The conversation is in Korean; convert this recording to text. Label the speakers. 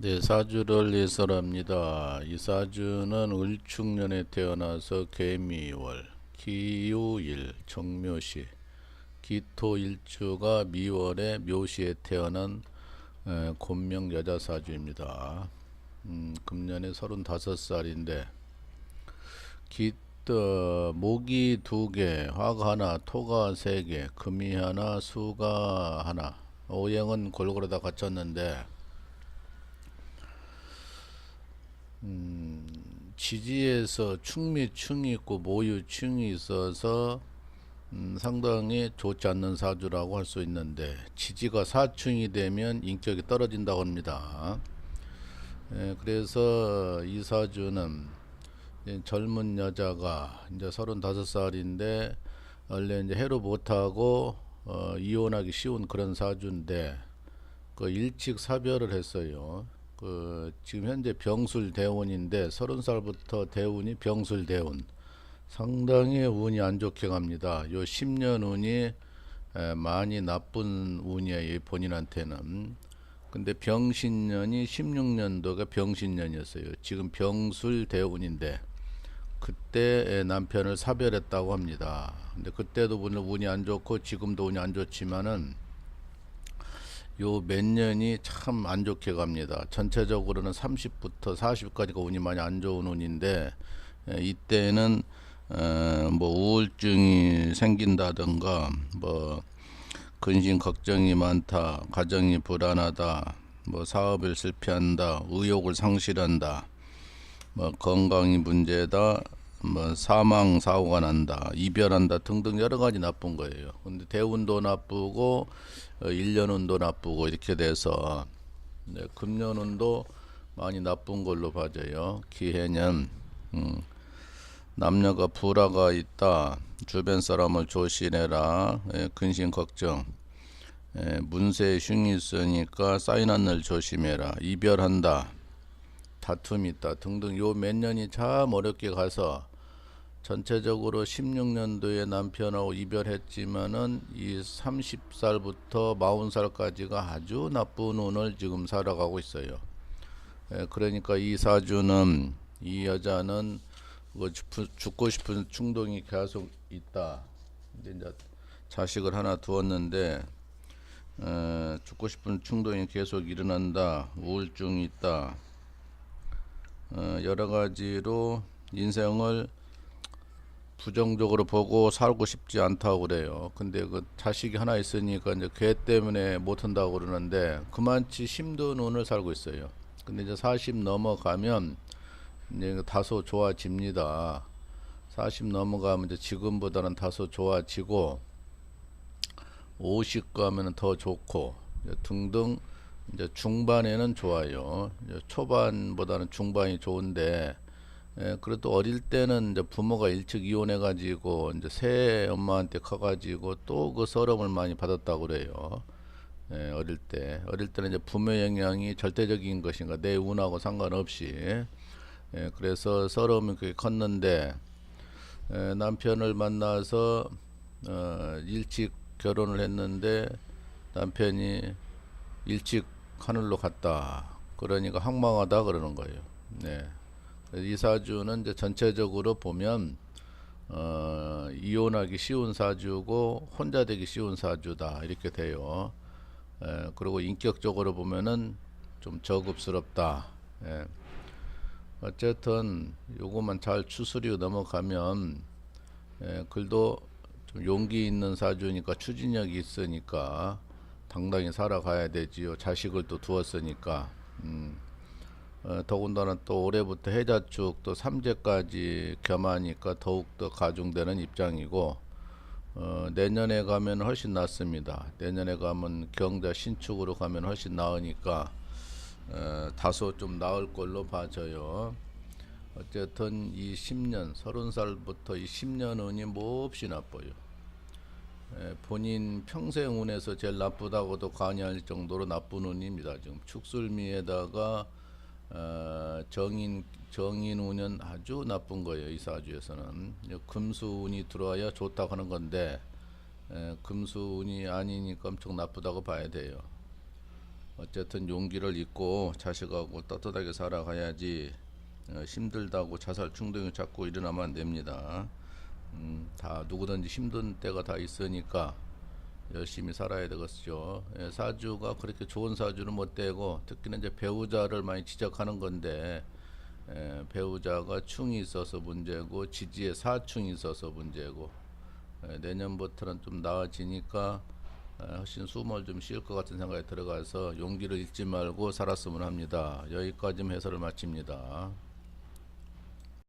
Speaker 1: 네, 사주를 예설합니다. 이 사주는 을축년에 태어나서 개미월, 기요일, 정묘시, 기토일주가 미월에 묘시에 태어난 에, 곤명 여자 사주입니다. 음, 금년에 35살인데 기, 어, 목이 두 개, 화가 하나, 토가 세 개, 금이 하나, 수가 하나, 오행은 골고루 다 갖췄는데 지지에서 충미충이 있고 모유충이 있어서 음, 상당히 좋지 않는 사주라고 할 수 있는데 지지가 사충이 되면 인격이 떨어진다고 합니다. 예, 그래서 이 사주는 젊은 여자가 이제 35살인데 원래 이제 해로 못하고 어, 이혼하기 쉬운 그런 사주인데 그 일찍 사별을 했어요. 그 지금 현재 병술 대운인데 서른 살부터 대운이 병술 대운 상당히 운이 안 좋게 갑니다. 요 10년 운이 에, 많이 나쁜 운이에요. 이 본인한테는. 근데 병신년이 16년도가 병신년이었어요. 지금 병술 대운인데 그때 에, 남편을 사별했다고 합니다. 근데 그때도 물론 운이 안 좋고 지금도 운이 안 좋지만은 요 몇 년이 참 안 좋게 갑니다. 전체적으로는 30부터 40까지가 운이 많이 안 좋은 운인데 에, 이때는 어, 뭐 우울증이 생긴다든가 뭐 근심 걱정이 많다, 가정이 불안하다, 뭐 사업을 실패한다, 의욕을 상실한다, 뭐 건강이 문제다, 뭐 사망 사고가 난다, 이별한다 등등 여러 가지 나쁜 거예요. 근데 대운도 나쁘고 어, 일년운도 나쁘고 이렇게 돼서 네, 금년운도 많이 나쁜 걸로 봐져요. 기해년 음, 남녀가 불화가 있다. 주변 사람을 조심해라. 예, 근심 걱정. 예, 문세에 흉이 있으니까 쌓이는 일 조심해라. 이별한다. 다툼이 있다. 등등 요 몇 년이 참 어렵게 가서 전체적으로 16년도에 남편하고 이별했지만은 이 30살부터 40살까지가 아주 나쁜 운을 지금 살아가고 있어요. 예, 그러니까 이 사주는 이 여자는 뭐 죽- 죽고 싶은 충동이 계속 있다. 이제 자식을 하나 두었는데 어, 죽고 싶은 충동이 계속 일어난다. 우울증이 있다. 어, 여러 가지로 인생을 부정적으로 보고 살고 싶지 않다고 그래요. 근데 그 자식이 하나 있으니까 이제 걔 때문에 못 한다고 그러는데 그만치 힘든 운을 살고 있어요. 근데 이제 40 넘어가면 이제 다소 좋아집니다. 40 넘어가면 이제 지금보다는 다소 좋아지고 50 가면은 더 좋고 이제 등등 이제 중반에는 좋아요. 이제 초반보다는 중반이 좋은데 예, 그래도 어릴 때는 이제 부모가 일찍 이혼해 가지고 이제 새 엄마한테 커 가지고 또 그 서러움을 많이 받았다고 그래요. 예, 어릴 때. 어릴 때는 이제 부모 영향이 절대적인 것인가 내 운하고 상관없이 예, 그래서 서러움이 그게 컸는데 에, 남편을 만나서 어, 일찍 결혼을 했는데 남편이 일찍 하늘로 갔다. 그러니까 황망하다 그러는 거예요. 네. 그래서 이 사주는 이제 전체적으로 보면 어, 이혼하기 쉬운 사주고 혼자 되기 쉬운 사주다 이렇게 돼요. 에, 그리고 인격적으로 보면은 좀 저급스럽다. 예. 어쨌든 요것만 잘 추스리고 넘어가면 예, 글도 좀 용기 있는 사주니까 추진력이 있으니까 당당히 살아가야 되지요. 자식을 또 두었으니까. 음. 어, 더군다나 또 올해부터 해자축 또 삼재까지 겸하니까 더욱더 가중되는 입장이고 어, 내년에 가면 훨씬 낫습니다. 내년에 가면 경자 신축으로 가면 훨씬 나으니까 어, 다소 좀 나을 걸로 봐져요. 어쨌든 이 10년, 30살부터 이 10년 운이 몹시 나빠요. 예, 본인 평생 운에서 제일 나쁘다고도 관여할 정도로 나쁜 운입니다. 지금 축술미에다가 어, 정인 정인 운은 아주 나쁜 거예요. 이 사주에서는 금수 운이 들어와야 좋다고 하는 건데 에, 금수 운이 아니니까 엄청 나쁘다고 봐야 돼요. 어쨌든 용기를 잊고 자식하고 떳떳하게 살아가야지 어, 힘들다고 자살 충동이 자꾸 일어나면 안 됩니다. 음, 다 누구든지 힘든 때가 다 있으니까 열심히 살아야 되겠죠. 예, 사주가 그렇게 좋은 사주는 못 되고 특히는 이제 배우자를 많이 지적하는 건데 예, 배우자가 충이 있어서 문제고 지지에 사충이 있어서 문제고 예, 내년부터는 좀 나아지니까 예, 훨씬 숨을 좀쉴것 같은 생각이 들어가서 용기를 잃지 말고 살았으면 합니다. 여기까지 해설을 마칩니다.